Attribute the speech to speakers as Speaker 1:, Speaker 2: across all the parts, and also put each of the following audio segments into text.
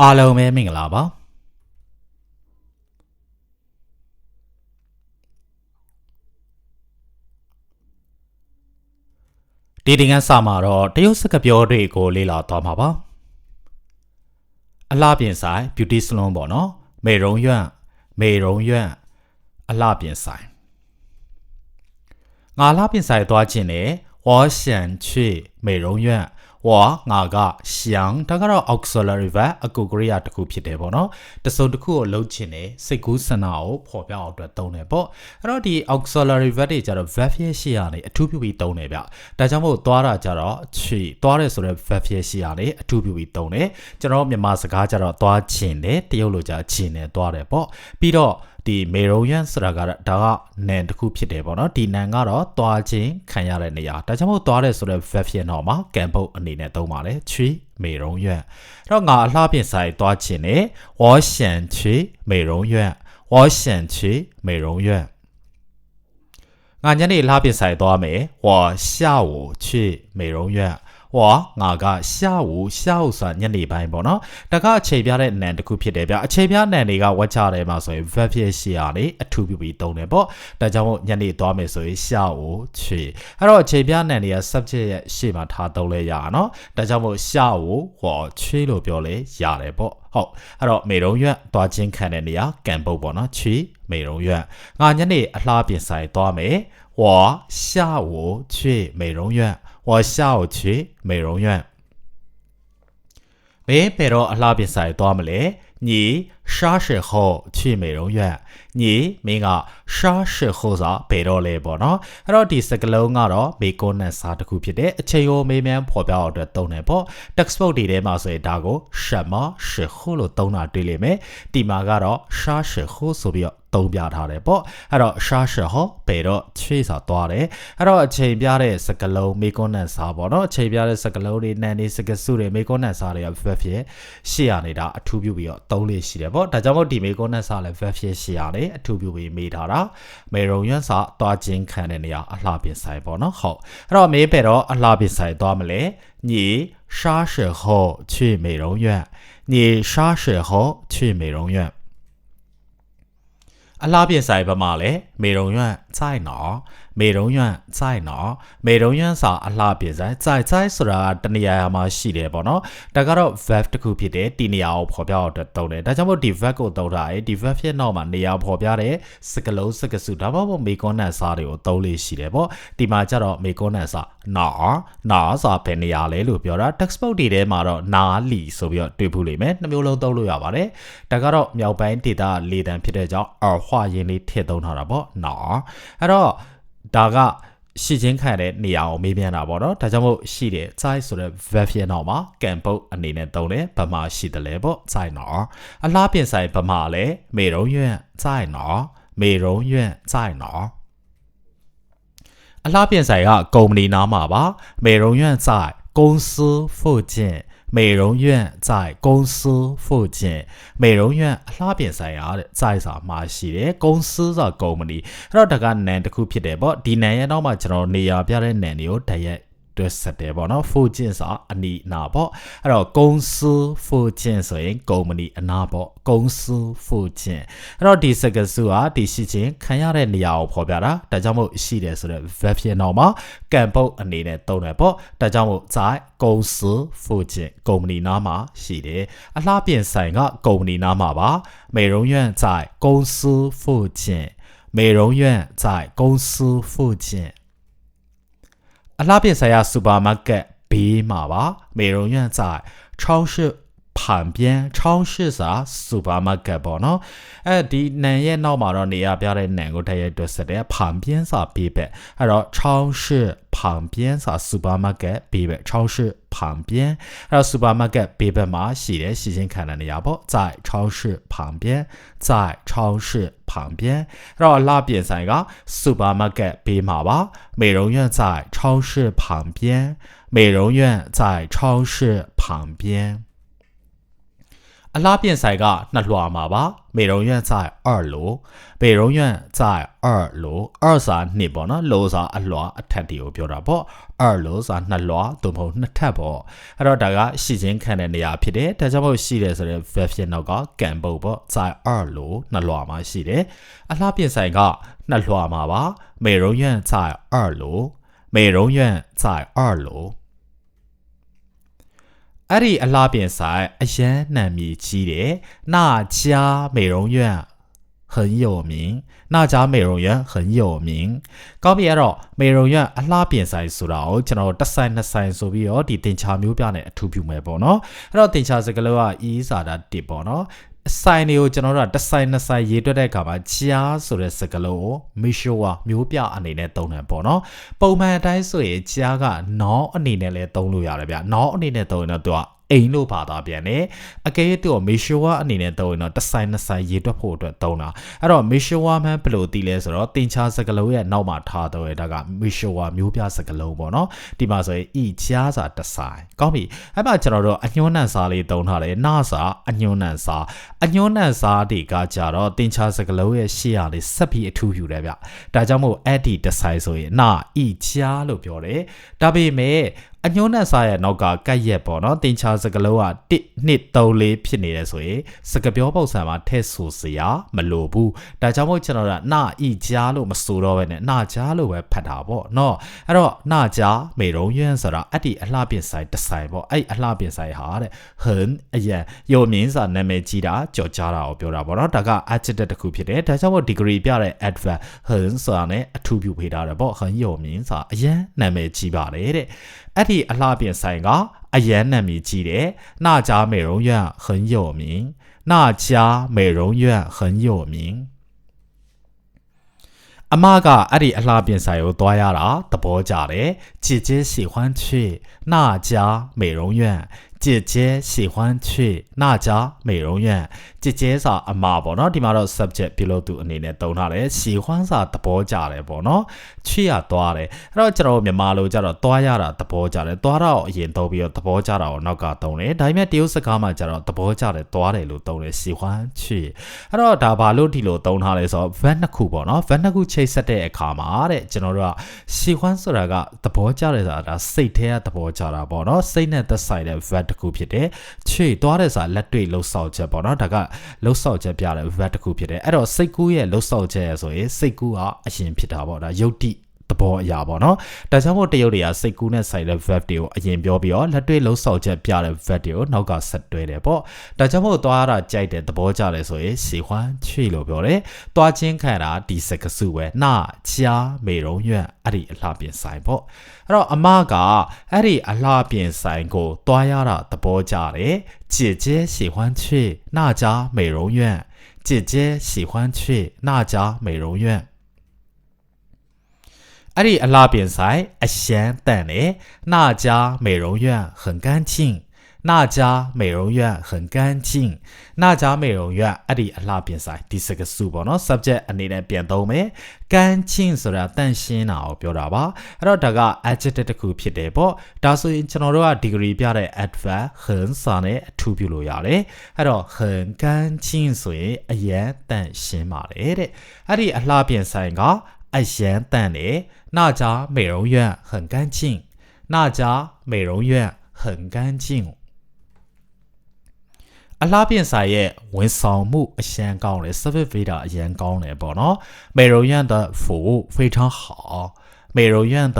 Speaker 1: အားလုံးပဲမင်္ဂလာပါဒီတင်ကစာမှာတော့တရုတ်စကားပြောတွေကိုလေ့လာသွားမှာပါအလှပြင်ဆိုင် beauty salon ပေါ့နော်မေရုံရွံ့မေရုံရွံ့အလှပြင်ဆိုင်ငါလှပြင်ဆိုင်သွားခြင်းလေဝါရှန်ချွေမေရုံရွံ့ ဝါငါကရှန်ဒါကတော့ auxiliary verb အကူကရိယာတစ်ခုဖြစ်တယ်ပေါ့နော်တစုံတစ်ခုကိုလှုပ်ချင်တယ်စိတ်ကူးဆန္ဒကိုဖော်ပြအောင်အတွက်သုံးတယ်ပေါ့အဲ့တော့ဒီ auxiliary verb တွေကြတော့ verb ရဲ့ရှေ့ကနေအထူးပြုပြီးသုံးတယ်ဗျဒါကြောင့်မို့သွားတာကြတော့ချီသွားတယ်ဆိုတော့ verb ရဲ့ရှေ့ကနေအထူးပြုပြီးသုံးတယ်ကျွန်တော်မြန်မာစကားကြတော့သွားချင်တယ်တရုတ်လိုကြချင်တယ်သွားတယ်ပေါ့ပြီးတော့ ဒီမေရုံယန်ဆိုတာကတော့ဒါကနန်တစ်ခုဖြစ်တယ်ပေါ့နော်ဒီနန်ကတော့သွားခြင်းခံရတဲ့နေရာဒါကြောင့်မို့သွားတယ်ဆိုတော့ version တော့မှာကံပုတ်အနေနဲ့သုံးပါတယ်ချွေမေရုံယန်အဲ့တော့ငါအလှပြင်ဆိုင်သွားခြင်းနဲ့ဝေါ်ရှန်ချွေမေရုံယန်ဝေါ်ရှန်ချွေမေရုံယန်ငါညနေလှပြင်ဆိုင်သွားမယ်ဝါရှာဝချွေမေရုံယန် ဟောငါကရှာဝူရှာဝူဆိုတာညနေပိုင်းပေါ့နော်တခါအခြေပြတဲ့နံတစ်ခုဖြစ်တယ်ဗျအခြေပြနံတွေကဝက်ချတယ်မှာဆိုရင် verb ဖြစ်ရှိရလေအထူးပြုပြီးသုံးတယ်ပေါ့ဒါကြောင့်ညနေသွားမယ်ဆိုရင်ရှာဝူချေအဲ့တော့အခြေပြနံတွေက subject ရဲ့ရှေ့မှာထားသုံးလဲရအောင်နော်ဒါကြောင့်မို့ရှာဝူဟောချေလို့ပြောလဲရတယ်ပေါ့ဟုတ်အဲ့တော့မေတုံးရွက်သွားချင်းခံတဲ့နေရာကံပုတ်ပေါ့နော်ချီမေတုံးရွက်ငါညနေအလှပြင်ဆိုင်သွားမယ်ဟောရှာဝူချေမေတုံးရွက် 我下午去美容院没ဘယ်တော့အလှပြင်ဆိုင်သွားမလဲ你啥时候去美容院你မင်းက啥时候ဆိုဘယ်တော့လဲပေါ့နော်အဲ့တော့ဒီစကလုံးကတော့မေကွန်းနဲ့စာတစ်ခုဖြစ်တဲ့အချိန်ကိုမေးမြန်းဖော်ပြအောင်အတွက်သုံးတယ်ပေါ့ textbook တွေထဲမှာဆိုရင်ဒါကို什么时候လို့သုံးတာတွေ့လိမ့်မယ်ဒီမှာကတော့啥时候ဆိုပြီးတော့ သုံးပြထားတယ်ပေါ့အဲ့တော့ရှားရှဟောဘယ်တော့ချွေးစာသွားတယ်အဲ့တော့အချိန်ပြတဲ့စကလုံးမေကွန်းနဲ့စာပေါ့နော်အချိန်ပြတဲ့စကလုံးတွေနန်နေစကစုတွေမေကွန်းနဲ့စာတွေက verb ဖြစ်ရှေ့ရနေတာအထူးပြုပြီးတော့သုံးလေးရှိတယ်ပေါ့ဒါကြောင့်မို့ဒီမေကွန်းနဲ့စာလည်း verb ဖြစ်ရှေ့ရနေအထူးပြုပြီးမေးထားတာမေရုံရွန်းစာသွားခြင်းခံတဲ့နေရာအလှပင်ဆိုင်ပေါ့နော်ဟုတ်အဲ့တော့မေးပဲတော့အလှပင်ဆိုင်သွားမလဲ你啥时候去美容院你啥时候去美容院 အလားပြင်ဆိုင်ဘမှာလဲမေရုံရွန့်စိုက်နော် မေရုံရွန့်စိုက်နော်မေရုံရွန့်စာအလားပြင်ဆိုင်စိုက်စိုက်ဆိုတာတနေရာမှာရှိတယ်ပေါ့နော်ဒါကတော့ verb တစ်ခုဖြစ်တယ်ဒီနေရာကိုဖော်ပြတော့တုံးတယ်ဒါကြောင့်မို့ဒီ verb ကိုသုံးတာဒီ verb ဖြစ်နောက်မှာနေရာဖော်ပြတဲ့စကလုံးစကစုဒါမှမဟုတ်မေကွန်နန်စာတွေကိုသုံးလေးရှိတယ်ပေါ့ဒီမှာကျတော့မေကွန်နန်စာနော်နော်စာဘယ်နေရာလဲလို့ပြောတာ textbook တွေထဲမှာတော့နာလီဆိုပြီးတော့တွေ့ဖို့လိမ့်မယ်နှမျိုးလုံးသုံးလို့ရပါတယ်ဒါကတော့မြောက်ပိုင်းဒေတာလေတံဖြစ်တဲ့ကြောင့်အဟွာရင်းလေးထည့်သုံးထားတာပေါ့နော်အဲ့တော့ ဒါကရှိချင်းခံတဲ့နေရာကိုမေးမြန်းတာပေါ့နော်ဒါကြောင့်မို့ရှိတယ် size ဆိုတဲ့ verb ဖြစ်တော့မှာ can ပုတ်အနေနဲ့သုံးတယ်ဘာမှရှိတယ်လဲပေါ့ size နော်အလားပြင်ဆိုင်ဘာမှလဲမေရုံရွန့် size နော်မေရုံရွန့် size နော်အလားပြင်ဆိုင်ကကုမ္ပဏီနားမှာပါမေရုံရွန့်在公司附近 美容院在公司附近美容院အလှပြင်ဆိုင်ရတဲ့စိုက်စာမှာရှိတယ်公司ဆိုကုမ္ပဏီအဲ့တော့ဒါကနန်တစ်ခုဖြစ်တယ်ပေါ့ဒီနန်ရဲ့နောက်မှာကျွန်တော်နေရာပြတဲ့နန်တွေကိုတရက် တွဲဆက်တယ်ပေါ့နော်附近ဆိုအနီးနာပေါ့အဲ့တော့公司附近ဆိုရင်ကုမ္ပဏီအနာပေါ့公司附近အဲ့တော့ဒီစကားစုကဒီရှိချင်းခံရတဲ့နေရာကိုဖော်ပြတာဒါကြောင့်မို့ရှိတယ်ဆိုတော့ verb ဖြစ်တော့မှာကံပုတ်အနေနဲ့သုံးတယ်ပေါ့ဒါကြောင့်မို့在公司附近ကုမ္ပဏီနားမှာရှိတယ်အလှပြင်ဆိုင်ကကုမ္ပဏီနားမှာပါ美容院在公司附近美容院在公司附近 အလှပြင်ဆိုင်ရာစူပါမားကတ်ဘေးမှာပါမေရုံရွန့်ဆိုင်超市旁边超市စာစူပါမားကတ်ပေါ့နော်အဲဒီနန်ရဲ့နောက်မှာတော့နေရာပြတဲ့နန်ကိုထည့်ရတွက်ဆက်တယ်旁边စာဘေးဘက်အဲ့တော့超市旁边စာစူပါမားကတ်ဘေးဘက်超市旁边အဲ့တော့စူပါမားကတ်ဘေးဘက်မှာရှိတယ်ရှိချင်းခံတဲ့နေရာပေါ့在超市旁边在超市旁边အဲ့တော့အလှပြင်ဆိုင်ကစူပါမားကတ်ဘေးမှာပါ美容院在超市旁边美容院在超市旁边 အလားပြင်ဆိုင်ကနှစ်လွှာမှာပါမေရုံရွန့်在二楼မေရုံရွန့်在二楼二စာနှစ်ပေါ့နော်လိုစာအလွှာအထက်တီကိုပြောတာပေါ့二楼စာနှစ်လွှာသို့မဟုတ်နှစ်ထပ်ပေါ့အဲ့တော့ဒါကရှိချင်းခံတဲ့နေရာဖြစ်တယ်ဒါကြောင့်မို့ရှိတယ်ဆိုတဲ့ verb ဖြစ်နောက်ကကံပုတ်ပေါ့在二楼နှစ်လွှာမှာရှိတယ်အလားပြင်ဆိုင်ကနှစ်လွှာမှာပါမေရုံရွန့်在二楼美容院在二楼 အဲ့ဒီအလားပြင်ဆိုင်အရန်နာမည်ကြီးတယ်။那家美容院很有名။那家美容院很有名။ကောင်းပြီအဲ့တော့美容院အလားပြင်ဆိုင်ဆိုတာကိုကျွန်တော်တစ်ဆိုင်နှစ်ဆိုင်ဆိုပြီးတော့ဒီတင်ချာမျိုးပြနဲ့အထူးပြုမယ်ပေါ့နော်။အဲ့တော့တင်ချာစကားလုံးက e စာတာတစ်ပေါ့နော်။ အဆိုင်တွေကိုကျွန်တော်တို့ကတစ်ဆိုင်နှစ်ဆိုင်ရေးတွက်တဲ့အခါမှာကြားဆိုတဲ့စကားလုံးကို measure ကမျိုးပြအနေနဲ့သုံးတယ်ပေါ့နော်ပုံမှန်အတိုင်းဆိုရင်ကြားက now အနေနဲ့လည်းသုံးလို့ရတယ်ဗျ now အနေနဲ့သုံးရင်တော့သူက အိမ်လို့ပါတာပြန်တယ်အကယ်၍သူ့ကို measure အနေနဲ့သုံးရင်တော့တစ်ဆိုင်နှစ်ဆိုင်ရေတွက်ဖို့အတွက်သုံးတာအဲ့တော့ measure မှန်းဘယ်လိုတည်လဲဆိုတော့တင်ချာစကလုံးရဲ့နောက်မှာထားတော့ရတာက measure မျိုးပြစကလုံးပေါ့နော်ဒီမှာဆိုရင် e ကြားစာတစ်ဆိုင်ကောင်းပြီအဲ့မှာကျွန်တော်တို့အညွှန်းနံစာလေးသုံးထားတယ်နာစာအညွှန်းနံစာအညွှန်းနံစာတွေကကြတော့တင်ချာစကလုံးရဲ့ရှေ့ရလေးဆက်ပြီးအထူးယူတယ်ဗျဒါကြောင့်မို့အဲ့ဒီတစ်ဆိုင်ဆိုရင်နာ e ကြားလို့ပြောတယ်ဒါပေမဲ့ အညွှန်းနဲ့စားရဲ့နောက်ကကတ်ရက်ပေါ့နော်တင်ချာစကလုံးက1 2 3 4ဖြစ်နေတယ်ဆိုရင်စကပြောပုံစံမှာထည့်ဆိုစရာမလိုဘူးဒါကြောင့်မို့ကျွန်တော်ကနာဤကြားလို့မဆိုတော့ဘဲနဲ့နာကြားလို့ပဲဖတ်တာပေါ့နော်အဲ့တော့နာကြားမေရုံယွန်းဆိုတာအဲ့ဒီအလှပြင်ဆိုင်တစ်ဆိုင်ပေါ့အဲ့အလှပြင်ဆိုင်ဟာတဲ့ဟန်အရန်ယုံမြင့်စာနာမည်ကြီးတာကြော်ကြားတာကိုပြောတာပေါ့နော်ဒါက adjective တစ်ခုဖြစ်တယ်ဒါကြောင့်မို့ degree ပြတဲ့ adverb ဟန်ဆိုတာ ਨੇ အထူးပြုပေးထားတယ်ပေါ့ဟန်ယုံမြင့်စာအရန်နာမည်ကြီးပါတယ်တဲ့ အဲ့ဒီအလှပြင်ဆိုင်ကအရန်နာမည်ကြီးတယ်။那家美容院很有名。那家美容院很有名。အမကအဲ့ဒီအလှပြင်ဆိုင်ကိုသွားရတာသဘောကျတယ်။姐姐喜欢去那家美容院。 姐姐喜欢去那家美容院姐姐စာအမပေါ့နော်ဒီမှာတော့ subject ပြုလို့သူအနေနဲ့သုံးထားတယ်喜欢စာသဘောကျတယ်ပေါ့နော်ချွေရသွားတယ်အဲ့တော့ကျွန်တော်မြန်မာလိုကြတော့သွားရတာသဘောကျတယ်သွားတော့အရင်သုံးပြီးတော့သဘောကျတာကိုနောက်ကသုံးတယ်ဒါပေမဲ့တရုတ်စကားမှာကြတော့သဘောကျတယ်သွားတယ်လို့သုံးတယ်喜欢去အဲ့တော့ဒါဘာလို့ဒီလိုသုံးထားလဲဆိုတော့ verb နှစ်ခုပေါ့နော် verb နှစ်ခုချိတ်ဆက်တဲ့အခါမှာတဲ့ကျွန်တော်တို့က喜欢ဆိုတာကသဘောကျတယ်ဆိုတာဒါစိတ်ထဲကသဘောကျတာပေါ့နော်စိတ်နဲ့သက်ဆိုင်တဲ့ verb တစ်ခုဖြစ်တယ်။ခြေသွားတဲ့စာလက်တွေ့လှုပ်ဆောက်ချက်ပေါ့နော်ဒါကလှုပ်ဆောက်ချက်ပြတဲ့ verb တစ်ခုဖြစ်တယ်။အဲ့တော့စိတ်ကူးရဲ့လှုပ်ဆောက်ချက်ဆိုရင်စိတ်ကူးကအရင်ဖြစ်တာပေါ့ဒါယုတ်တိ သဘောအရာပေါ့နော်။ဒါကြောင့်မို့တရုတ်တွေကစိတ်ကူးနဲ့ဆိုင်တဲ့ verb တွေကိုအရင်ပြောပြီးတော့လက်တွေ့လှုပ်ဆောက်ချက်ပြတဲ့ verb တွေကိုနောက်ကဆက်တွဲတယ်ပေါ့။ဒါကြောင့်မို့သွားရတာကြိုက်တဲ့သဘောကျတယ်ဆိုရင်喜欢去လို့ပြောတယ်။သွားချင်းခံတာဒီစကစုပဲ။那家美容院အဲ့ဒီအလှပြင်ဆိုင်ပေါ့။အဲ့တော့အမကအဲ့ဒီအလှပြင်ဆိုင်ကိုသွားရတာသဘောကျတယ်။姐姐喜欢去那家美容院。姐姐喜欢去那家美容院。 အဲ့ဒီအလားပြင်ဆိုင်အရှမ်းတန်တယ်။那家美容院很干净。那家美容院很干净。那家美容院အဲ့ဒီအလားပြင်ဆိုင်ဒီစကားစုပေါ့နော် subject အနေနဲ့ပြန်သုံးမယ်။干净ဆိုတာတန့်ရှင်းတာကိုပြောတာပါ။အဲ့တော့ဒါက adjective တစ်ခုဖြစ်တယ်ပေါ့။ဒါဆိုရင်ကျွန်တော်တို့က degree ပြတဲ့ adverb 很စာနဲ့အထူးပြုလို့ရတယ်။အဲ့တော့很干净ဆိုရင်အရန်တန့်ရှင်းပါတယ်တဲ့။အဲ့ဒီအလားပြင်ဆိုင်က အရန်တန့်တယ်။那家美容院很干净。那家美容院很干净。အလားပြင်ဆိုင်ရဲ့ဝန်ဆောင်မှုအရှမ်းကောင်းတယ် service data အရန်ကောင်းတယ်ပေါ့နော်美容院的服务非常好美容院的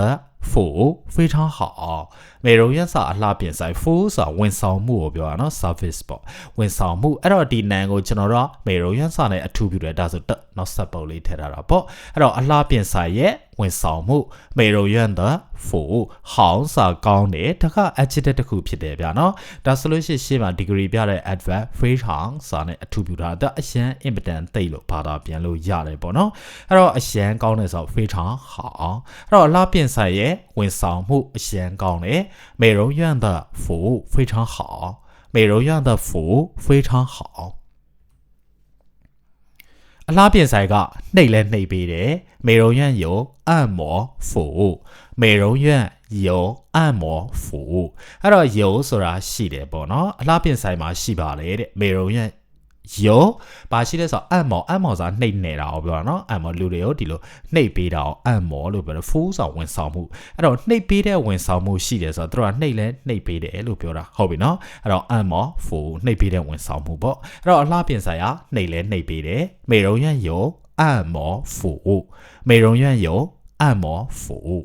Speaker 1: for ဖေးထားဟာမေရုံရက်စာအလှပြင်ဆိုင် for ဆိုတာဝန်ဆောင်မှုကိုပြောတာနော် service ပေါ့ဝန်ဆောင်မှုအဲ့တော့ဒီ nan ကိုကျွန်တော်တို့မေရုံရက်စာနဲ့အထူးပြုတယ်ဒါဆိုနောက်ဆက်ပုတ်လေးထည့်ထားတာပေါ့အဲ့တော့အလှပြင်ဆိုင်ရဲ့ ဝန်ဆောင်မှု美容院的服务好စာကောင်းတယ်ဒါက adjective တစ်ခုဖြစ်တယ်ဗျာနော်ဒါဆိုလို့ရှိရင်ရှေ့မှာ degree ပြတဲ့ adverb phrase ဟောင်းစာနဲ့အထူးပြုထားတာအရန် important သိလို့ဘာသာပြန်လို့ရတယ်ပေါ့နော်အဲ့တော့အရန်ကောင်းတယ်ဆိုတော့ phrase ဟောင်းအဲ့တော့အလားပြင်ဆိုင်ရဲ့ဝန်ဆောင်မှုအရန်ကောင်းတယ်美容院的服务非常好美容院的服务非常好 အလားပြင်ဆိုင်ကနှိပ်လဲနှိပ်ပေးတယ်美容院有按摩服务美容院 有按摩服务အဲ့တော့有ဆိုတာရှိတယ်ပေါ့နော်အလားပြင်ဆိုင်မှာရှိပါလေတဲ့美容院 ယောဘာရှိလဲဆိုတော့အံ့မော်အံ့မော်ဆိုတာနှိပ်နေတာကိုပြောတာနော်အံ့မော်လူတွေရောဒီလိုနှိပ်ပေးတာကိုအံ့မော်လို့ပြောတယ်ဖိုးဆောင်ဝန်ဆောင်မှုအဲ့တော့နှိပ်ပေးတဲ့ဝန်ဆောင်မှုရှိတယ်ဆိုတော့သူတို့ကနှိပ်လဲနှိပ်ပေးတယ်လို့ပြောတာဟုတ်ပြီနော်အဲ့တော့အံ့မော်ဖိုးနှိပ်ပေးတဲ့ဝန်ဆောင်မှုပေါ့အဲ့တော့အလှပြင်ဆိုင်ကနှိပ်လဲနှိပ်ပေးတယ်မေရုံရန်ယောအံ့မော်ဖိုးမေရုံရန်ယောအံ့မော်ဖိုး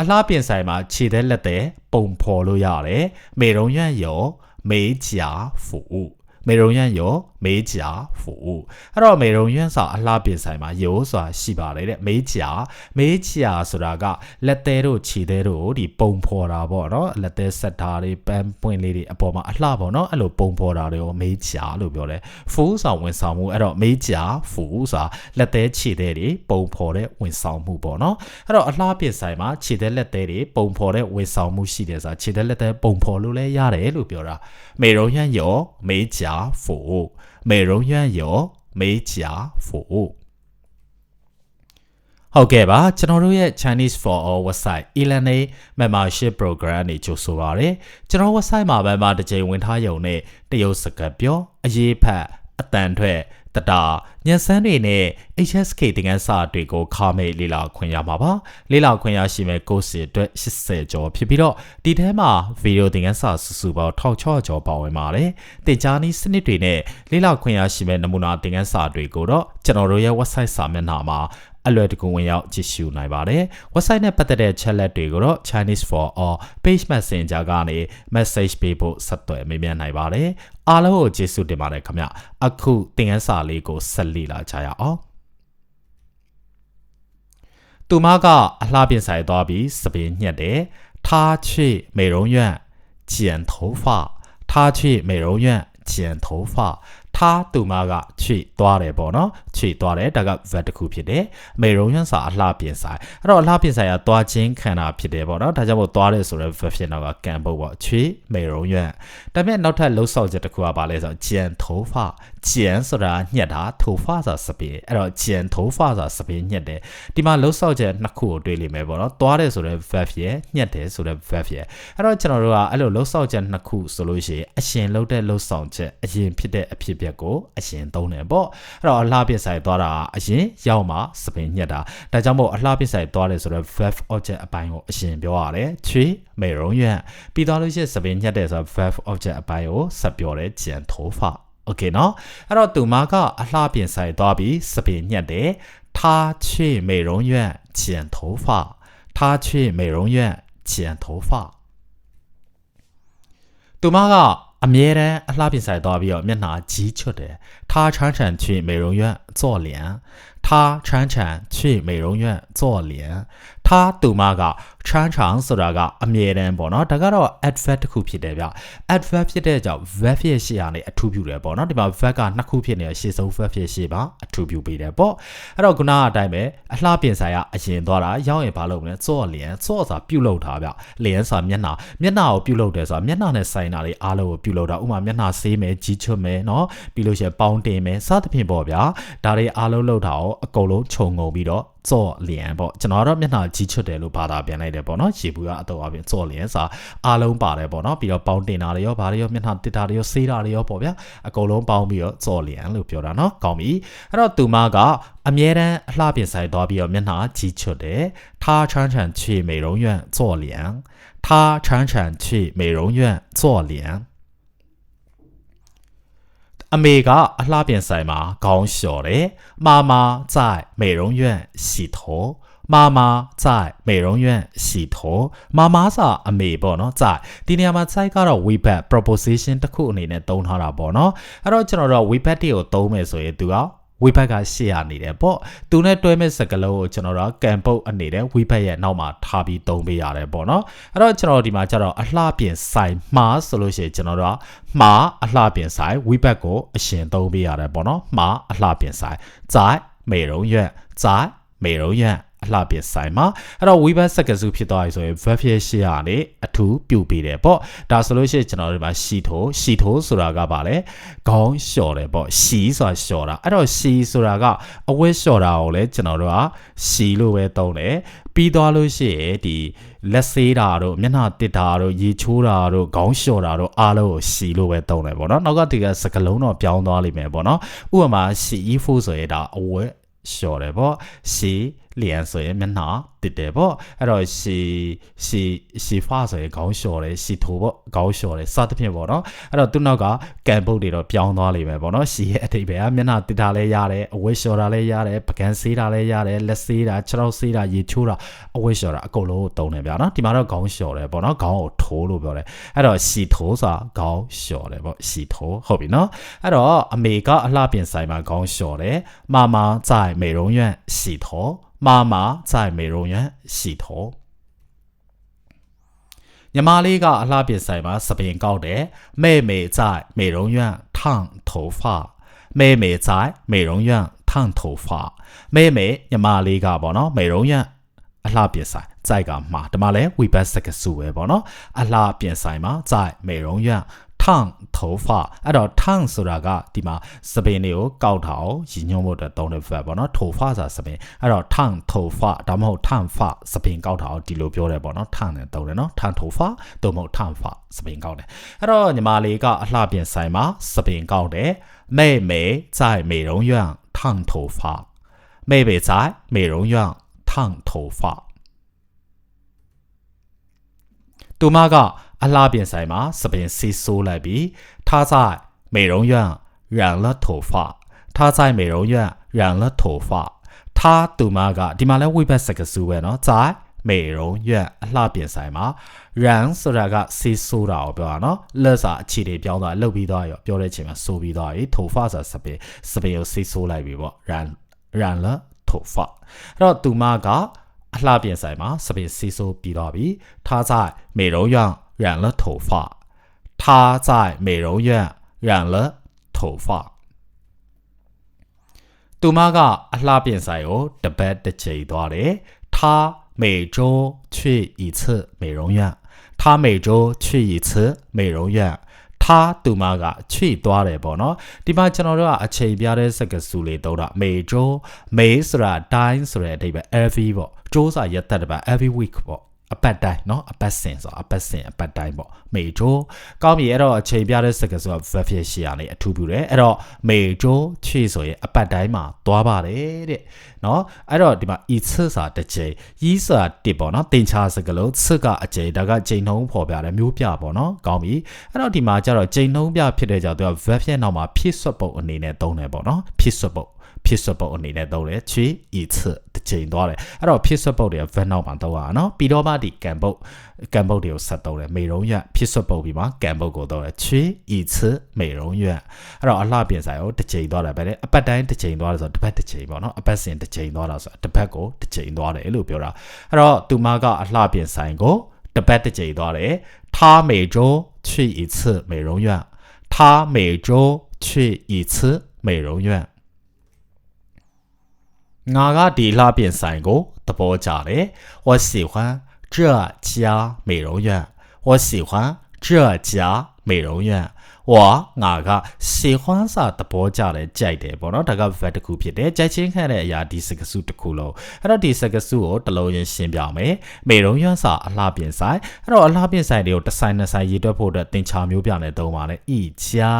Speaker 1: အလှပြင်ဆိုင်မှာခြေသက်လက်သက်ပုံဖော်လို့ရတယ်မေရုံရန်ယော 美甲服务。美容院有 မေးကြာဖို့အဲ့တော့မေရုံရွှန်းဆောင်အလှပြင်ဆိုင်မှာရိုးစွာရှိပါတယ်တဲ့မေးကြာမေးကြာဆိုတာကလက်သေးတို့ခြေသေးတို့ဒီပုံဖော်တာပေါ့နော်လက်သေးဆက်ထားတွေပန်းပွင့်လေးတွေအပေါ်မှာအလှပေါ့နော်အဲ့လိုပုံဖော်တာတွေကိုမေးကြာလို့ပြောတယ်ဖူးဆောင်ဝင်ဆောင်မှုအဲ့တော့မေးကြာဖူးဆိုတာလက်သေးခြေသေးတွေပုံဖော်တဲ့ဝင်ဆောင်မှုပေါ့နော်အဲ့တော့အလှပြင်ဆိုင်မှာခြေသေးလက်သေးတွေပုံဖော်တဲ့ဝင်ဆောင်မှုရှိတယ်ဆိုတာခြေသေးလက်သေးပုံဖော်လို့လဲရတယ်လို့ပြောတာမေရုံရန်ရောမေးကြာဖို့ 美容院有美甲服务ဟုတ်ကဲ့ပါကျွန်တော်တို့ရဲ့ Chinese for All website e-learning membership program နေကြိုဆိုပါရစေကျွန်တော် website မှာပဲမှာတစ်ချိန်ဝင်ထားရုံနဲ့တရုတ်စကားပြောအရေးဖတ်အတန်ထွက် တတာညစမ်းတွေနဲ့ HSK တင်ကန်းစာတွေကိုခါမဲ့လေ့လာခွင့်ရမှာပါလေ့လာခွင့်ရရှိမဲ့ course တွေအတွက်80ကျော်ဖြစ်ပြီးတော့ဒီထဲမှာ video တင်ကန်းစာစုစုပေါင်း1600ကျော်ပါဝင်ပါတယ်တင်ကြားနည်းစနစ်တွေနဲ့လေ့လာခွင့်ရရှိမဲ့နမူနာတင်ကန်းစာတွေကိုတော့ကျွန်တော်တို့ရဲ့ website စာမျက်နှာမှာ အလွယ်တကူဝင်ရောက်ကြည့်ရှုနိုင်ပါတယ်။ website နဲ့ပတ်သက်တဲ့ chat လက်တွေကိုတော့ Chinese for all page messenger ကနေ message ပေးဖို့ဆက်သွယ်မေးမြန်းနိုင်ပါတယ်။အားလုံးကိုကျေးဇူးတင်ပါတယ်ခင်ဗျ။အခုသင်ခန်းစာလေးကိုဆက်လက်လာကြရအောင်။သူမကအလှပြင်ဆိုင်သွားပြီးစပင်းညက်တယ်။他去美容院剪头发他去美容院剪头发 ထားသူမကချွေသွားတယ်ပေါ့နော်ချွေသွားတယ်ဒါက vet တစ်ခုဖြစ်တယ်မေရုံရန်စာအလှပြင်ဆိုင်အဲ့တော့အလှပြင်ဆိုင်ကသွားချင်းခံတာဖြစ်တယ်ပေါ့နော်ဒါကြောင့်မို့သွားတယ်ဆိုတော့ vet ဖြစ်တော့ကကံပုတ်ပေါ့ချွေမေရုံရန်ဒါပေမဲ့နောက်ထပ်လှုပ်ဆောက်ချက်တစ်ခုကပါလဲဆိုတော့ဂျန်ထိုးဖဂျန်ဆိုတာညက်တာထိုးဖဆိုတာစပင်းအဲ့တော့ဂျန်ထိုးဖဆိုတာစပင်းညက်တယ်ဒီမှာလှုပ်ဆောက်ချက်နှစ်ခုကိုတွေ့လိမ့်မယ်ပေါ့နော်သွားတယ်ဆိုတော့ vet ရဲ့ညက်တယ်ဆိုတော့ vet ရဲ့အဲ့တော့ကျွန်တော်တို့ကအဲ့လိုလှုပ်ဆောက်ချက်နှစ်ခုဆိုလို့ရှိရင်အရှင်လှုပ်တဲ့လှုပ်ဆောင်ချက်အရင်ဖြစ်တဲ့အဖြစ်ပြပြက်ကိုအရင်သုံးတယ်ပေါ့အဲ့တော့အလှပြက်ဆိုင်သွားတာအရင်ရောက်မှစပင်ညက်တာဒါကြောင့်မို့အလှပြက်ဆိုင်သွားတယ်ဆိုတော့ valve object အပိုင်းကိုအရင်ပြောရတယ်ချွေမေရုံရွံ့ပြီးသွားလို့ရှိရင်စပင်ညက်တယ်ဆိုတော့ valve object အပိုင်းကိုဆက်ပြောတယ်ဂျန်ထိုးဖโอเคเนาะအဲ့တော့သူမကအလှပြင်ဆိုင်သွားပြီးစပင်ညက်တယ်ထားချွေမေရုံရွံ့ဂျန်ထိုးဖထားချွေမေရုံရွံ့ဂျန်ထိုးဖသူမကအမြဲတမ်းအလှပြင်ဆိုင်သွားပြီးတော့မျက်နှာကြီးချွတ်တယ်။他常常去美容院做脸。他常常去美容院做脸。 他သူမကချမ်းချန်ဆိုတာကအမြဲတမ်းပေါ့နော်ဒါကတော့ adverb တစ်ခုဖြစ်တယ်ဗျ adverb ဖြစ်တဲ့ကြောင့် verb ရဲ့ရှေ့ကနေအထူးပြုတယ်ပေါ့နော်ဒီမှာ verb ကနှစ်ခုဖြစ်နေရှေ့ဆုံး verb ရဲ့ရှေ့ပါအထူးပြုပေးတယ်ပေါ့အဲ့တော့ခုနကအတိုင်းပဲအလှပြင်ဆိုင်ကအရင်သွားတာရောက်ရင်ဘာလုပ်မလဲစော့လျံစော့စာပြုတ်လောက်တာဗျလျံစာမျက်နှာမျက်နှာကိုပြုတ်လောက်တယ်ဆိုတာမျက်နှာနဲ့ဆိုင်တာလေးအားလုံးကိုပြုတ်လောက်တာဥမာမျက်နှာဆေးမယ်ကြီးချွတ်မယ်နော်ပြီးလို့ရှိရင်ပေါင်းတင်မယ်စသဖြင့်ပေါ့ဗျာဒါတွေအားလုံးလောက်တာကိုအကုန်လုံးခြုံငုံပြီးတော့ စော့လျံပေါ့ကျွန်တော်ကတော့မျက်နှာကြီးချွတ်တယ်လို့ဘာသာပြန်လိုက်တယ်ပေါ့နော်ရေဘူးကအတော့အပြင်စော့လျံစာအားလုံးပါတယ်ပေါ့နော်ပြီးတော့ပေါင်းတင်တာတွေရောဘာတွေရောမျက်နှာတစ်တာတွေရောဆေးတာတွေရောပေါ့ဗျာအကုန်လုံးပေါင်းပြီးတော့စော့လျံလို့ပြောတာနော်ကောင်းပြီအဲ့တော့သူမကအမြဲတမ်းအလှပြင်ဆိုင်သွားပြီးတော့မျက်နှာကြီးချွတ်တယ်ထားချမ်းချမ်းချွေမေရုံရွံ့စော့လျံထားချမ်းချမ်းချွေမေရုံရွံ့စော့လျံ အမေကအလှပြင်ဆိုင်မှာခေါင်းလျှော်တယ်။妈妈在美容院洗头。妈妈在美容院洗头。妈妈စာအမေပေါ့နော်။在ဒီနေရာမှာ 在 ကတော့ we back proposition တစ်ခုအနေနဲ့သုံးထားတာပေါ့နော်။အဲ့တော့ကျွန်တော်တို့ we back တွေကိုသုံးမယ်ဆိုရင်သူက ဝေဘက်ကရှေ့ရနေတယ်ပေါ့သူနဲ့တွဲမဲ့စကလုံးကိုကျွန်တော်တို့ကံပုတ်အနေနဲ့ဝေဘက်ရဲ့နောက်မှာထားပြီးသုံးပေးရတယ်ပေါ့နော်အဲ့တော့ကျွန်တော်ဒီမှာကျတော့အလှပြင်ဆိုင်မှာဆိုလို့ရှိရင်ကျွန်တော်တို့ကမှာအလှပြင်ဆိုင်ဝေဘက်ကိုအရှင်သုံးပေးရတယ်ပေါ့နော်မှာအလှပြင်ဆိုင်ဇိုက်မေရုံရွက်ဇိုက်မေရုံရွက် အလှပြင်ဆိုင်မှာအဲ့တော့ we best စကားစုဖြစ်သွားပြီဆိုရင် verb ရဲ့ရှေ့ကနေအထူးပြုတ်ပေးတယ်ပေါ့ဒါဆိုလို့ရှိရင်ကျွန်တော်တို့မှာရှီထိုးရှီထိုးဆိုတာကပါလေခေါင်းလျှော်တယ်ပေါ့ရှီဆိုတာလျှော်တာအဲ့တော့ရှီဆိုတာကအဝတ်လျှော်တာကိုလည်းကျွန်တော်တို့ကရှီလို့ပဲသုံးတယ်ပြီးသွားလို့ရှိရင်ဒီလက်ဆေးတာတို့မျက်နှာတစ်တာတို့ရေချိုးတာတို့ခေါင်းလျှော်တာတို့အားလုံးကိုရှီလို့ပဲသုံးတယ်ပေါ့နော်နောက်ကဒီကစကလုံးတော့ပြောင်းသွားလိမ့်မယ်ပေါ့နော်ဥပမာရှီ e4 ဆိုရင်ဒါအဝတ်လျှော်တယ်ပေါ့ရှီ လျံဆိုရင်မျက်နှာတစ်တယ်ပေါ့အဲ့တော့ရှီရှီရှီဖာဆိုရင်ခေါင်းလျှော်တယ်ရှီထိုးပေါ့ခေါင်းလျှော်တယ်စသဖြင့်ပေါ့နော်အဲ့တော့သူနောက်ကကန်ပုတ်တွေတော့ပြောင်းသွားလိမ့်မယ်ပေါ့နော်ရှီရဲ့အထိပ္ပယ်ကမျက်နှာတစ်တာလည်းရတယ်အဝတ်လျှော်တာလည်းရတယ်ပကံဆေးတာလည်းရတယ်လက်ဆေးတာခြေထောက်ဆေးတာရေချိုးတာအဝတ်လျှော်တာအကုန်လုံးကိုတုံးတယ်ဗျာနော်ဒီမှာတော့ခေါင်းလျှော်တယ်ပေါ့နော်ခေါင်းကိုထိုးလို့ပြောတယ်အဲ့တော့ရှီထိုးဆိုတာခေါင်းလျှော်တယ်ပေါ့ရှီထိုးဟုတ်ပြီနော်အဲ့တော့အမေကအလှပြင်ဆိုင်မှာခေါင်းလျှော်တယ်မမ在美容院洗头 မှားမှာဆိုင်မေရုံရန်ရှိတော်ညီမလေးကအလှပြင်ဆိုင်မှာစပင်ကောက်တယ်မဲ့မေဆိုင်မေရုံရန်ထန့်ထောဖာမဲမဲဆိုင်မေရုံရန်ထန့်ထောဖာမဲမဲညီမလေးကပေါ့နော်မေရုံရန်အလှပြင်ဆိုင်စိုက်ကမှာဒီမှာလဲဝီဘတ်စကဆူပဲပေါ့နော်အလှပြင်ဆိုင်မှာစိုက်မေရုံရန် 烫头发အဲ့တော့烫ဆိုတာကဒီမှာစပင်တွေကိုကောက်ထားအောင်ရည်ညွှန်းဖို့အတွက်သုံးတဲ့ verb ပေါ့နော်头发ဆိုတာစပင်အဲ့တော့烫头发ဒါမှမဟုတ်烫发စပင်ကောက်ထားအောင်ဒီလိုပြောတယ်ပေါ့နော်烫တယ်သုံးတယ်နော်烫头发သို့မဟုတ်烫发စပင်ကောက်တယ်အဲ့တော့ညီမလေးကအလှပြင်ဆိုင်မှာစပင်ကောက်တယ်妹妹在美容院烫头发妹妹在美容院烫头发သူမက အလှပြင်ဆိုင်မှာစပင်ဆေးဆိုးလိုက်ပြီးထား在美容院染了头发他在美容院染了头发他သူမကဒီမှာလဲဝိဘတ်စကစုပဲเนาะ在美容院အလှပြင်ဆိုင်မှာရန်ဆိုတာကဆေးဆိုးတာကိုပြောတာเนาะလက်စာအခြေတွေပြောင်းသွားလှုပ်ပြီးသွားရောပြောတဲ့အချိန်မှာဆိုးပြီးသွားပြီထိုဖာဆိုစပင်စပင်ကိုဆေးဆိုးလိုက်ပြီပေါ့ရန်ရန်လထိုဖာအဲ့တော့သူမကအလှပြင်ဆိုင်မှာစပင်ဆေးဆိုးပြီးသွားပြီထား在美容院 染了头发，他在美容院染了头发。သူမကအလှပြင်ဆိုင်ကိုတပတ်တစ်ချိန်သွားတယ်။他每周去一次美容院。他每周去一次美容院。他သူမကချွေသွားတယ်ပေါ့နော်ဒီမှာကျွန်တော်တို့ကအချိန်ပြတဲ့စကားစုလေးတော့တာမေဂျိုမေဆိုတာတိုင်းဆိုတဲ့အဓိပ္ပာယ် every ပေါ့ဂျိုးစာရက်သက်တပါ every week ပေါ့ အပတ်တိုင်းเนาะအပတ်စဉ်ဆိုအပတ်စဉ်အပတ်တိုင်းပေါ့မေဂျိုကောင်းပြီအဲ့တော့အချိန်ပြတဲ့စကားဆို verb ဖြစ်ရှိရနေအထူးပြုတယ်အဲ့တော့မေဂျိုချွေဆိုရင်အပတ်တိုင်းမှာသွားပါတယ်တဲ့เนาะအဲ့တော့ဒီမှာ e 次စာတစ်ချိန် yi စာတစ်ပေါ့เนาะတင်ချစကားလုံး次ကအချိန်ဒါကချိန်နှုံးဖော်ပြတယ်မျိုးပြပေါ့เนาะကောင်းပြီအဲ့တော့ဒီမှာကျတော့ချိန်နှုံးပြဖြစ်တဲ့ကြောင့်သူက verb ရဲ့နောက်မှာဖြစ်ဆွတ်ပုံအနေနဲ့သုံးတယ်ပေါ့เนาะဖြစ်ဆွတ်ပုံ ဖြစ်ဆွတ်ပုတ်အနေနဲ့သုံးတယ်ချွေဤ次တစ်ချိန်သွားတယ်အဲ့တော့ဖြစ်ဆွတ်ပုတ်တွေက van နောက်မှာသုံးရအောင်နော်ပြီးတော့မှဒီကံပုတ်ကံပုတ်တွေကိုဆက်သုံးတယ်မေရုံရဖြစ်ဆွတ်ပုတ်ပြီးမှကံပုတ်ကိုသုံးတယ်ချွေဤ次မေရုံရအဲ့တော့အလှပြင်ဆိုင်ကိုတစ်ချိန်သွားတယ်ပဲလေအပတ်တိုင်းတစ်ချိန်သွားတယ်ဆိုတော့တစ်ပတ်တစ်ချိန်ပေါ့နော်အပတ်စဉ်တစ်ချိန်သွားတာဆိုတော့တစ်ပတ်ကိုတစ်ချိန်သွားတယ်လို့ပြောတာအဲ့တော့သူမကအလှပြင်ဆိုင်ကိုတပတ်တစ်ချိန်သွားတယ်他每周去一次美容院他每周去一次美容院 我家的那边三个都包家嘞，我喜欢这家美容院，我喜欢这家美容院。 ဝါငါကရှေခွန်းစာသဘောကြတယ်ကြိုက်တယ်ပေါ့နော်ဒါက vet တစ်ခုဖြစ်တယ်ကြိုက်ချင်းခံတဲ့အရာဒီစကစုတစ်ခုလုံးအဲ့တော့ဒီစကစုကိုတလုံးချင်းရှင်းပြမယ်မေရုံရွန်းစာအလှပြင်ဆိုင်အဲ့တော့အလှပြင်ဆိုင်တွေကိုတစ်ဆိုင်နှစ်ဆိုင်ရေးတွက်ဖို့အတွက်သင်္ချာမျိုးပြနဲ့သုံးပါလေဤချာ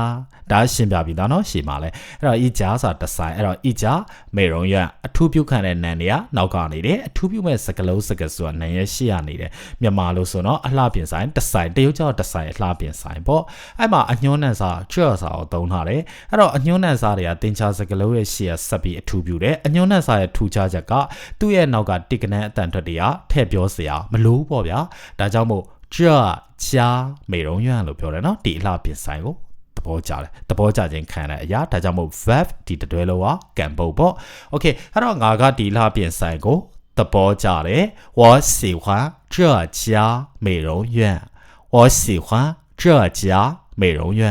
Speaker 1: ဒါရှင်းပြပြီးသားနော်ရှင်းပါလေအဲ့တော့ဤချာဆိုတာတစ်ဆိုင်အဲ့တော့ဤချာမေရုံရွန်းအထူးပြုခံတဲ့နံတွေကနောက်ကနေတယ်အထူးပြုမဲ့စကလုံးစကစုကနံရရှိရနေတယ်မြန်မာလို့ဆိုတော့အလှပြင်ဆိုင်တစ်ဆိုင်တရုတ်ကျော်တစ်ဆိုင်အလှပြင်ဆိုင်ပေါ့အဲ့မှာအညွှနနံစာကျွတ်စာကိုသုံးထားတယ်အဲ့တော့အညွှန်းနံစာတွေကတင်ချာစကလုံးရဲ့ရှေ့ကဆက်ပြီးအထူးပြုတယ်အညွှန်းနံစာရဲ့ထူခြားချက်ကသူ့ရဲ့နောက်ကတိကနန်းအတန်ထွက်တွေကထည့်ပြောစရာမလိုပေါ့ဗျာဒါကြောင့်မို့这家美容院လို့ပြောတယ်နော်ဒီအလှပြင်ဆိုင်ကိုသဘောကျတယ်သဘောကျခြင်းခံတဲ့အရာဒါကြောင့်မို့ verb ဒီတတွဲလောကကံပုတ်ပေါ့ okay အဲ့တော့ငါကဒီလှပြင်ဆိုင်ကိုသဘောကျတယ်我喜欢这家美容院我喜欢这家 美容院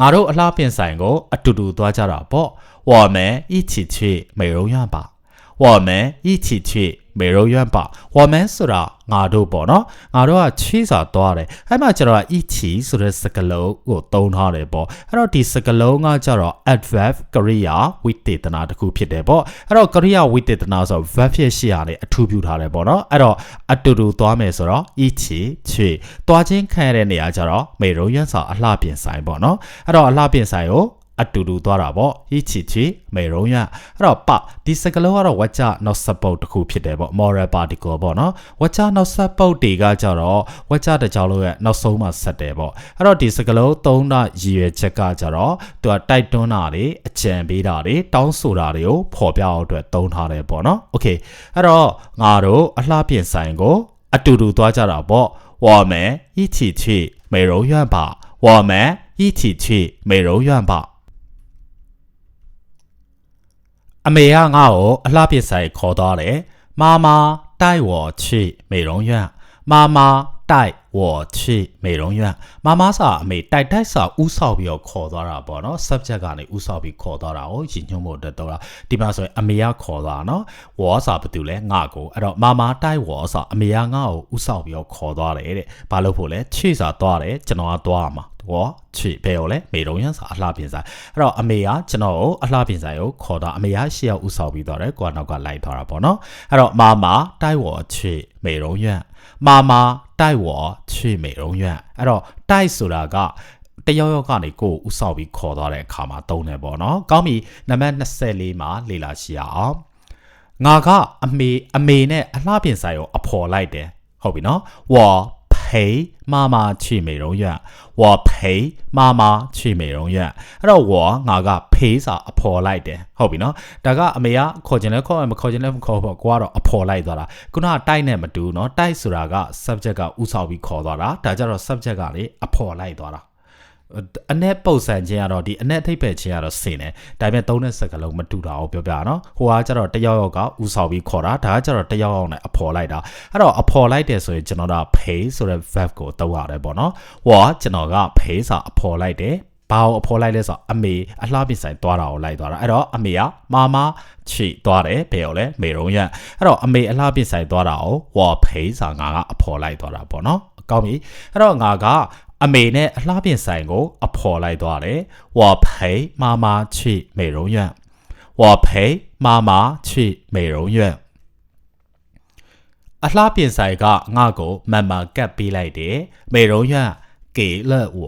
Speaker 1: ငါတို့အလှပြင်ဆိုင်ကိုအတူတူသွားကြတာပေါ့我们一起去美容院吧我 我们一起去 မေရုံရွန့်ပါဝါမန်ဆိုတာငါတို့ပေါ့နော်ငါတို့ကချီးစာသွားတယ်အဲ့မှာကျွန်တော်က ichi ဆိုတဲ့စကားလုံးကိုသုံးထားတယ်ပေါ့အဲ့တော့ဒီစကားလုံးကကျတော့ adverb ကရိယာဝိသေသနာတစ်ခုဖြစ်တယ်ပေါ့အဲ့တော့ကရိယာဝိသေသနာဆို verb ဖြစ်ရှိရတယ်အထူးပြုထားတယ်ပေါ့နော်အဲ့တော့အတူတူသွားမယ်ဆိုတော့ ichi ချွေသွားချင်းခံရတဲ့နေရာကျတော့မေရုံရွန့်စာအလှပြင်ဆိုင်ပေါ့နော်အဲ့တော့အလှပြင်ဆိုင်ကို အတူတူသွားတာပေါ့ဟိချီချီမေရုံရအဲ့တော့ပဒီစကလုံးကတော့ဝါကျနောက်ဆက်ပုတ်တစ်ခုဖြစ်တယ်ပေါ့ moral particle ပေါ့နော်ဝါကျနောက်ဆက်ပုတ်တွေကကြတော့ဝါကျတစ်ကြောင်လုံးရဲ့နောက်ဆုံးမှာဆက်တယ်ပေါ့အဲ့တော့ဒီစကလုံးသုံးတာရည်ရွယ်ချက်ကကြတော့သူကတိုက်တွန်းတာတွေအကြံပေးတာတွေတောင်းဆိုတာတွေကိုဖော်ပြအောင်အတွက်သုံးထားတယ်ပေါ့နော် okay အဲ့တော့ငါတို့အလှပြင်ဆိုင်ကို အတူတူသွားကြတာပေါ့ဝါမန်ဟိချီချီမေရုံရပါဝါမန်一起去美容院吧。 အမေကငါ့ကိုအလှပစ်ဆိုင်ခေါ်သွားတယ်။မာမာတိုက်ဝေါ်ချိမေရုံရ။မာမာတိုက် 我去美容院မာမာစာအမေတိုက်တိုက်စာဥဆောက်ပြီးတော့ခေါ်သွားတာပေါ့နော် subject ကနေဥဆောက်ပြီးခေါ်သွားတာကိုရည်ညွှန်းဖို့အတွက်တော့တာဒီမှာဆိုရင်အမေကခေါ်သွားတာနော်ဝေါ်စာဘာတူလဲငါ့ကိုအဲ့တော့မာမာတိုက်ဝေါ်စာအမေကငါ့ကိုဥဆောက်ပြီးတော့ခေါ်သွားတယ်တဲ့ဘာလို့ဖို့လဲချွေစာသွားတယ်ကျွန်တော်ကသွားမှာဝေါ်ချွေဘယ်ရောလဲမေတုံရန်စာအလှပြင်ဆိုင်အဲ့တော့အမေကကျွန်တော်ကိုအလှပြင်ဆိုင်ကိုခေါ်တော့အမေကရှေ့ရောက်ဥဆောက်ပြီးသွားတယ်ကိုကနောက်ကလိုက်သွားတာပေါ့နော်အဲ့တော့မာမာတိုက်ဝေါ်ချွေမေတုံရန် မာမာတိုက်ဝေါ်ချွေမေတုံရန်အဲ့တော့တိုက်ဆိုတာကတယောက်ယောက်ကနေကိုယ်ဥဆောက်ပြီးခေါ်သွားတဲ့အခါမှာသုံးတယ်ပေါ့နော်ကောင်းပြီနံပါတ်24မှာလေ့လာရှိရအောင်ငါကအမေအမေနဲ့အလှပြင်ဆိုင်ကိုအဖော်လိုက်တယ်ဟုတ်ပြီနော်ဝါ 陪妈妈去美容院我陪妈妈去美容院အဲ့တော့我ငါကဖေးစာအဖော်လိုက်တယ်ဟုတ်ပြီနော်ဒါကအမေကခေါ်ခြင်းလဲခေါ်မခေါ်ခြင်းလဲမခေါ်ဘူးကိုကတော့အဖော်လိုက်သွားတာခုနကတိုက်နဲ့မတူနော်တိုက်ဆိုတာက subject ကဥဆောင်ပြီးခေါ်သွားတာဒါကြတော့ subject ကလေအဖော်လိုက်သွားတာ အ내ပုံစံချင်းကတော့ဒီအ내အထိပ်ပဲချင်းကတော့စင်တယ်ဒါပေမဲ့သုံးတဲ့စကားလုံးမတူတာကိုပြောပြနော်ဟိုကကျတော့တယောက်ယောက်ကဥဆောင်ပြီးခေါ်တာဒါကကျတော့တယောက်ယောက်နဲ့အဖော်လိုက်တာအဲ့တော့အဖော်လိုက်တယ်ဆိုရင်ကျွန်တော်က pay ဆိုတဲ့ verb ကိုသုံးရတယ်ပေါ့နော်ဟိုကကျွန်တော်က pay စာအဖော်လိုက်တယ်ဘာကိုအဖော်လိုက်လဲဆိုတော့အမေအလှပင်ဆိုင်သွားတာကိုလိုက်သွားတာအဲ့တော့အမေကမာမချီသွားတယ်ဘယ်ရောလဲမေရုံရအဲ့တော့အမေအလှပင်ဆိုင်သွားတာကိုဝါဖေးစာငါကအဖော်လိုက်သွားတာပေါ့နော်ကောင်းပြီအဲ့တော့ငါက အမေနဲ့အလှပြင်ဆိုင်ကိုအဖော်လိုက်သွားတယ်။ဝါဖေးမာမာချီ美容院ဝါဖေးမာမာချီ美容院အလှပြင်ဆိုင်ကငါ့ကိုမန်မာကတ်ပေးလိုက်တယ်။美容院给了我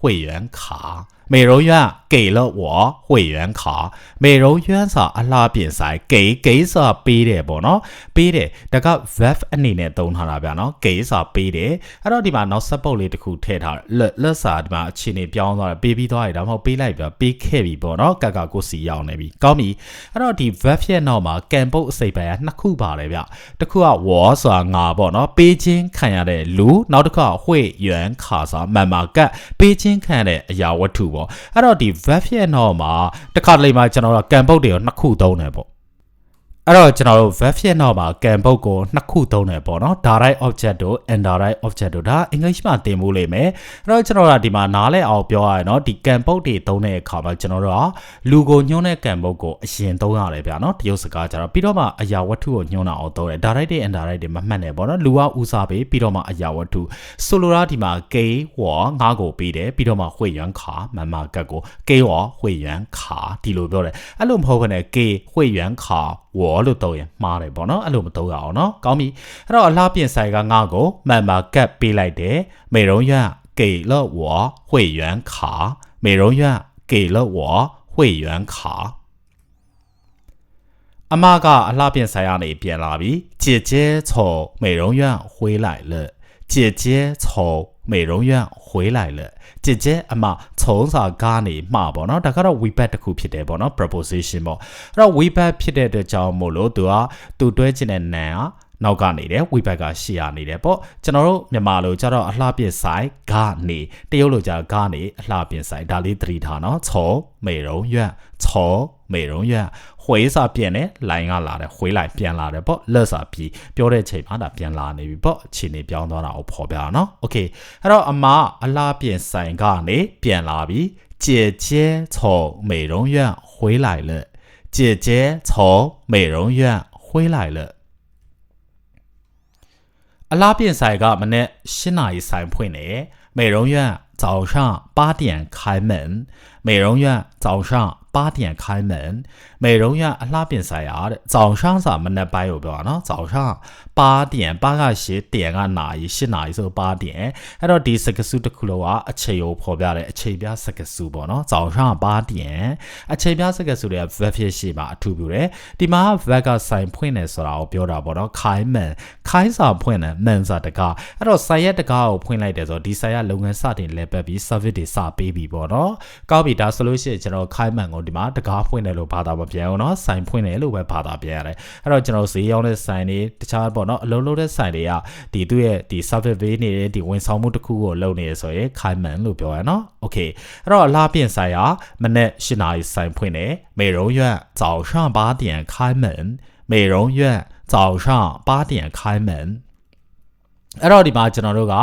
Speaker 1: 会员卡美容院 给了我会员卡美容院စာအလားပြင်ဆိုင်给给စာပေးတယ်ပေါ့နော်ပေးတယ်ဒါက verb အနေနဲ့သုံးထားတာဗျာနော်给စာပေးတယ်အဲ့တော့ဒီမှာနောက် support လေးတစ်ခုထည့်ထားလက်လက်စာဒီမှာအခြေအနေပြောင်းသွားတယ်ပေးပြီးသွားတယ်ဒါမှမဟုတ်ပေးလိုက်ပြပေးခဲ့ပြီပေါ့နော်ကကကိုစီရောက်နေပြီကောင်းပြီအဲ့တော့ဒီ verb ရဲ့နောက်မှာ can ပုတ်အစိပ်ပိုင်းကနှစ်ခုပါတယ်ဗျတစ်ခုက war ဆိုတာငါပေါ့နော်ပေးချင်းခံရတဲ့လူနောက်တစ်ခုက会员卡ဆိုတာမန်မာကတ်ပေးချင်းခံတဲ့အရာဝတ္ထုပေါ့အဲ့တော့ဒီ verb ရဲ့နောက်မှာတစ်ခါတလေမှာကျွန်တော်တို့ကံပုတ်တွေကိုနှစ်ခုသုံးတယ်ပေါ့ အဲ့တော့ကျွန်တော်တို့ verb ရဲ့နောက်မှာကံပုတ်ကိုနှစ်ခုသုံးတယ်ပေါ့နော် direct object တို့ indirect object တို့ဒါ English မှာသင်မှုလိမ့်မယ်အဲ့တော့ကျွန်တော်တို့ကဒီမှာနားလဲအောင်ပြောရရင်နော်ဒီကံပုတ်တွေသုံးတဲ့အခါမှာကျွန်တော်တို့ကလူကိုညွှန်းတဲ့ကံပုတ်ကိုအရင်သုံးရတယ်ဗျာနော်တရုတ်စကားကြတော့ပြီးတော့မှအရာဝတ္ထုကိုညွှန်းတာအောင်သုံးတယ် direct တွေ indirect တွေမမှတ်နဲ့ပေါ့နော်လူကဦးစားပေးပြီးတော့မှအရာဝတ္ထုဆိုလိုတာဒီမှာ k ဝငါးကိုပေးတယ်ပြီးတော့မှ会员卡မန်မာကတ်ကို k ဝ会员卡ဒီလိုပြောတယ်အဲ့လိုမဟုတ်ခနဲ့ k 会员卡 ဝလို့သုံးရင်မှားတယ်ပေါ့နော်အဲ့လိုမသုံးရအောင်နော်ကောင်းပြီအဲ့တော့အလားပြင်ဆိုင်ကငါ့ကိုမန်မာကတ်ပေးလိုက်တယ်美容院给了我会员卡美容院给了我会员卡အမကအလှပြင်ဆိုင်ကနေပြန်လာပြီ姐姐从美容院回来了姐姐从 美容院回来了姐姐အမ从စာကားနေမှာပေါ့နော်ဒါကတော့ we back တစ်ခုဖြစ်တယ်ပေါ့နော် preposition ပေါ့အဲ့တော့ we back ဖြစ်တဲ့အတွက်ကြောင့်မို့လို့သူကသူတွဲခြင်းတဲ့ noun က နောက်ကနေတယ် we back ကရှေ့ရနေတယ်ပေါ့ကျွန်တော်တို့မြန်မာလိုကြတော့အလှပြဆိုင်ကနေတရုတ်လိုကြကနေအလှပြဆိုင်ဒါလေးသတိထားနော်从美容院从美容院回စာပြန်တယ် line ကလာတယ်回来ပြန်လာတယ်ပေါ့လက်စာပြီးပြောတဲ့ချိန်မှာဒါပြန်လာနေပြီပေါ့အခြေအနေပြောင်းသွားတာကိုဖော်ပြတာနော်โอเคအဲ့တော့အမအလားပြင်ဆိုင်ကနေပြန်လာပြီ姐姐从美容院回来了姐姐从美容院回 回来了 အလားပြင်ဆိုင်ကမနေ့၈နာရီဆိုင်ဖွင့်တယ်美容院早上八点开门 美容院早上八点开门美容院အလှပြင်ဆိုင်ရတဲ့早上စာမနေ့ပိုင်းကိုပြောတာနော်早上8点8ကရှိ点ကနာရီ8နာရီဆို8点အဲ့တော့ဒီစကစုတစ်ခုလုံးကအချိန်ကိုဖော်ပြတဲ့အချိန်ပြစကစုပေါ့နော်早上8点အချိန်ပြစကစုတွေက verb ဖြစ်ရှိမှာအထူးပြုတယ်ဒီမှာ verb ကဆိုင်ဖွင့်နေဆိုတာကိုပြောတာပေါ့နော်ခိုင်းမှန်ခိုင်းစာဖွင့်တယ်မှန်စာတကားအဲ့တော့ဆိုင်ရက်တကားကိုဖွင့်လိုက်တယ်ဆိုတော့ဒီဆိုင်ရလုပ်ငန်းစတင်လဲပတ်ပြီး service တွေစပေးပြီပေါ့နော်ကောက်ပြီ ဒါဆိုလို့ရှိရင်ကျွန်တော်ခိုင်းမှန်ကိုဒီမှာတကားဖွင့်တယ်လို့ဘာသာမပြန်ဘူးเนาะဆိုင်ဖွင့်တယ်လို့ပဲဘာသာပြန်ရတယ်အဲ့တော့ကျွန်တော်ဈေးရောက်တဲ့ဆိုင်တွေတခြားပေါ့เนาะအလုံးလုံးတဲ့ဆိုင်တွေကဒီသူ့ရဲ့ဒီ service ပေးနေတဲ့ဒီဝန်ဆောင်မှုတစ်ခုကိုလုပ်နေရဆိုရင်ခိုင်းမှန်လို့ပြောရเนาะ okay အဲ့တော့အလားပြင်ဆိုင်ရမနေ့၈နာရီဆိုင်ဖွင့်တယ်美容院早上八点开门美容院早上八点开门အဲ့တော့ဒီမှာကျွန်တော်တို့က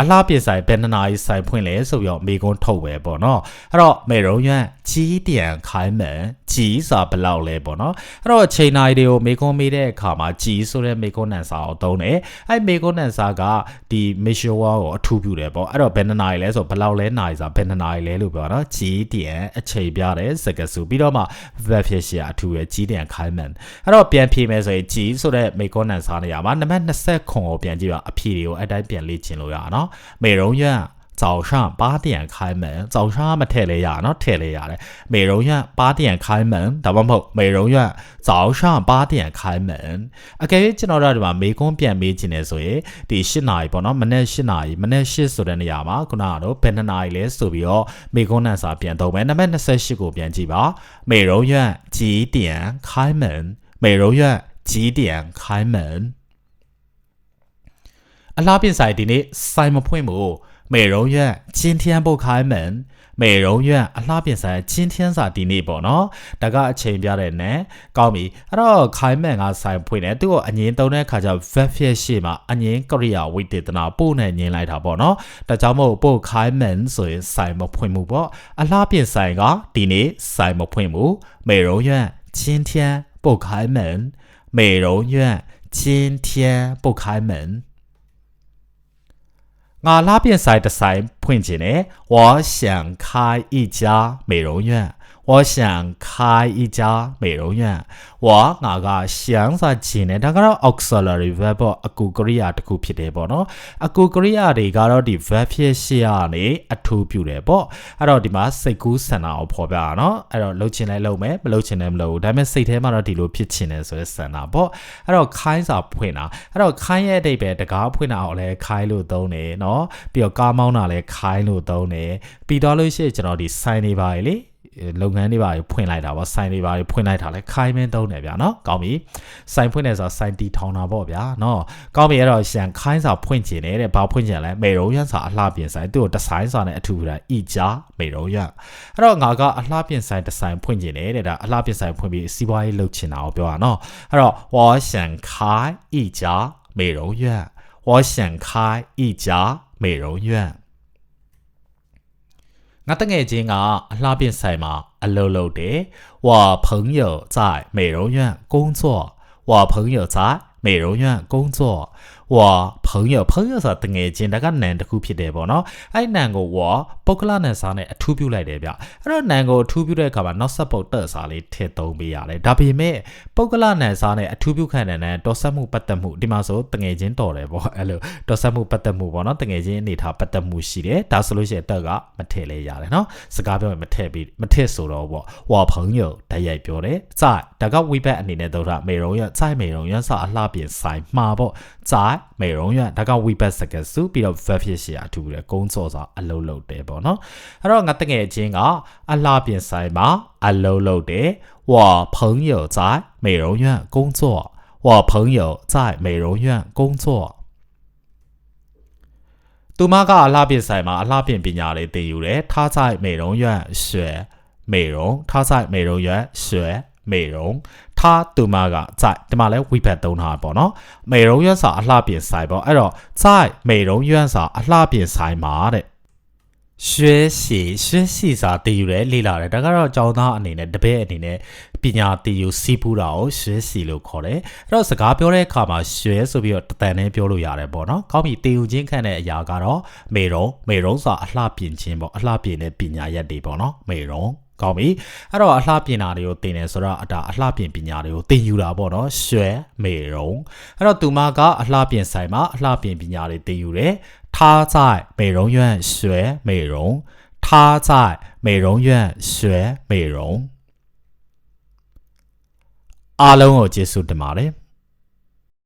Speaker 1: အလှပြဆိုင်ဘယ်နှစ်နာရီဆိုင်ဖွင့်လဲဆိုပြီးတော့မေကွန်းထုတ်ပဲပေါ့နော်အဲ့တော့မေရုံရွန့်ကြီးတန်ခိုင်းမယ်ကြီးစာဘယ်လောက်လဲပေါ့နော်အဲ့တော့ချိန်နာရီတွေကိုမေကွန်းမေးတဲ့အခါမှာကြီးဆိုတဲ့မေကွန်းနန်စာကိုသုံးတယ်အဲ့မေကွန်းနန်စာကဒီ measure ကိုအထူးပြုတယ်ပေါ့အဲ့တော့ဘယ်နှစ်နာရီလဲဆိုဘယ်လောက်လဲနာရီစာဘယ်နှစ်နာရီလဲလို့ပြောတော့ကြီးတန်အချိန်ပြတယ်စကားစုပြီးတော့မှ verb ဖြစ်ရှာအထူးရကြီးတန်ခိုင်းမယ်အဲ့တော့ပြန်ဖြေမယ်ဆိုရင်ကြီးဆိုတဲ့မေကွန်းနန်စာနေရာမှာနံပါတ်20ခွန်ကိုပြန်ကြည့်ပါအဖြေတွေကိုအတိုင်းပြန်လေ့ကျင့်လို့ရအောင်နော်美容院。早上八点开门，早上么太来呀，那太来呀嘞。美容院八点开门，大王婆，美容院早上八点开门。啊，该见到这里嘛，美工变美进来所以第十哪一波呢？么那十哪一，么那十说的那呀嘛，可那都变成哪一类手表？美工那啥变到没？那么那三十个变几吧？美容院几点开门？美容院几点开门？ အလားပြင်ဆိုင်ဒီနေ့ဆိုင်မဖွင့်ဘူး美容院今天不开门美容院အလှပြင်ဆိုင်今天စာဒီနေ့ပေါ့နော်ဒါကအချိန်ပြတဲ့နဲ့ကောင်းပြီအဲ့တော့ခိုင်းမှန်ကဆိုင်ဖွင့်တယ်သူ့ကိုအငင်းတုံးတဲ့ခါကျ verb ဖြစ်ရှိမှာအငင်းကရိယာဝိသေသနာပို့နဲ့ညင်းလိုက်တာပေါ့နော်ဒါကြောင့်မို့ပို့ခိုင်းမှန်ဆိုရင်ဆိုင်မဖွင့်ဘူးပေါ့အလှပြင်ဆိုင်ကဒီနေ့ဆိုင်မဖွင့်ဘူး美容院今天不开门美容院今天不开门 那拉宾赛的赛碰见呢我想开一家美容院。我想开一家美容院我ငါက想စာခြင်းနဲ့ဒါကတော့ auxiliary verb ပေါ့အကူကရိယာတစ်ခုဖြစ်တယ်ပေါ့နော်အကူကရိယာတွေကတော့ဒီ verb ဖြစ်ရှေ့ကနေအထူးပြုတယ်ပေါ့အဲ့တော့ဒီမှာစိတ်ကူးဆန္ဒကိုဖော်ပြတာနော်အဲ့တော့လှုပ်ချင်လဲလှုပ်မယ်မလှုပ်ချင်လဲမလှုပ်ဘူးဒါပေမဲ့စိတ်ထဲမှာတော့ဒီလိုဖြစ်ချင်တယ်ဆိုတဲ့ဆန္ဒပေါ့အဲ့တော့ခိုင်းစာဖွင့်တာအဲ့တော့ခိုင်းရဲ့အတိတ်ပဲတကားဖွင့်တာအောင်လဲခိုင်းလို့သုံးတယ်နော်ပြီးတော့ကားမောင်းတာလဲခိုင်းလို့သုံးတယ်ပြီးတော့လို့ရှိရင်ကျွန်တော်ဒီ sign နေပါလေ လုပ်ငန်းတွေပါဖွင့်လိုက်တာပေါ့ဆိုင်တွေပါဖွင့်လိုက်တာလဲခိုင်းမင်းသုံးတယ်ဗျာနော်ကောင်းပြီဆိုင်ဖွင့်တယ်ဆိုတော့ဆိုင်တီထောင်တာပေါ့ဗျာနော်ကောင်းပြီအဲ့တော့ရှန်ခိုင်းစာဖွင့်ကျင်တယ်တဲ့ဘာဖွင့်ကျင်လဲမေရုံရန်စာအလှပြင်ဆိုင်သူ့ကိုဒီဇိုင်းစာနဲ့အထူးထားဤကြမေရုံရန်အဲ့တော့ငါကအလှပြင်ဆိုင်ဒီဇိုင်းဖွင့်ကျင်တယ်တဲ့ဒါအလှပြင်ဆိုင်ဖွင့်ပြီးစီးပွားရေးလုပ်ချင်တာကိုပြောတာနော်အဲ့တော့我想开一家美容院我想开一家美容院 ငါတငယ်ချင်းကအလှပြင်ဆိုင်မှာအလုပ်လုပ်တယ်။我朋友在美容院工作。我朋友在美容院工作。 ဝါဖုံရဖုံရဆိုတာတငယ်ချင်းဒါကနန်တစ်ခုဖြစ်တယ်ပေါ့နော်အဲ့နန်ကိုဝါပုတ်ကလနန်စားနဲ့အထူးပြုလိုက်တယ်ဗျအဲ့တော့နန်ကိုအထူးပြုတဲ့အခါမှာနောက်ဆက်ပုတ်တက်စားလေးထည့်သုံးပေးရတယ်ဒါပေမဲ့ပုတ်ကလနန်စားနဲ့အထူးပြုခံတဲ့နန်တော်ဆက်မှုပတ်သက်မှုဒီမှာဆိုတငယ်ချင်းတော်တယ်ပေါ့အဲ့လိုတော်ဆက်မှုပတ်သက်မှုပေါ့နော်တငယ်ချင်းအနေထားပတ်သက်မှုရှိတယ်ဒါဆိုလို့ရှိရင်တက်ကမထည့်လဲရတယ်နော်စကားပြောရင်မထည့်ပြီးမထည့်ဆိုတော့ပေါ့ဝါဖုံရတိုက်ရိုက်ပြောတယ်စဒါကဝိဘက်အနေနဲ့တော့ဒါမေရုံရစိုက်မေရုံရစအလှပြင်ဆိုင်မှာပေါ့ 在美容院ဒါကဝိဘက်စကားစုပြီးတော့ verb ဖြစ်ရှိရအထူးတယ်ကုန်းစောစာအလုံးလုံးတယ်ပေါ့နော်။အဲ့တော့ငါတငယ်ချင်းကအလှပြင်ဆိုင်မှာအလုံးလုံးတယ်။我朋友在美容院工作。我朋友在美容院工作。သူမကအလှပြင်ဆိုင်မှာအလှပြင်ပညာလေးသင်ယူတယ်။ထား在美容院学美容，他在美容院学 မေရုံထားသူမကစိုက်ဒီမှာလဲဝိဘတ်သုံးထားပေါ့နော်မေရုံရွက်စာအလှပြင်ဆိုင်ပေါ့အဲ့တော့စိုက်မေရုံရွက်စာအလှပြင်ဆိုင်မှာတဲ့ရွှဲစီရွှဲစီစာတည်ယူတယ်လေ့လာတယ်ဒါကတော့ကျောင်းသားအနေနဲ့တပည့်အနေနဲ့ပညာတည်ယူစီးပူးတာကိုရွှဲစီလို့ခေါ်တယ်အဲ့တော့စကားပြောတဲ့အခါမှာရွှဲဆိုပြီးတော့တတန်နဲ့ပြောလို့ရတယ်ပေါ့နော်ကောင်းပြီတည်ယူခြင်းခံတဲ့အရာကတော့မေရုံမေရုံစာအလှပြင်ခြင်းပေါ့အလှပြင်တဲ့ပညာရက်တွေပေါ့နော်မေရုံ ကောင်းပြီအဲ့တော့အလှပြင်တာတွေကိုသင်တယ်ဆိုတော့အတာအလှပြင်ပညာတွေကိုသင်ယူတာပေါ့နော်ရွှဲမေရုံအဲ့တော့သူမကအလှပြင်ဆိုင်မှာအလှပြင်ပညာတွေသင်ယူတယ်ထားဆိုင်မေရုံရွံ့ရွှဲမေရုံထားဆိုင်မေရုံရွံ့ရွှဲမေရုံအားလုံးကိုကျေးဇူးတင်ပါတယ်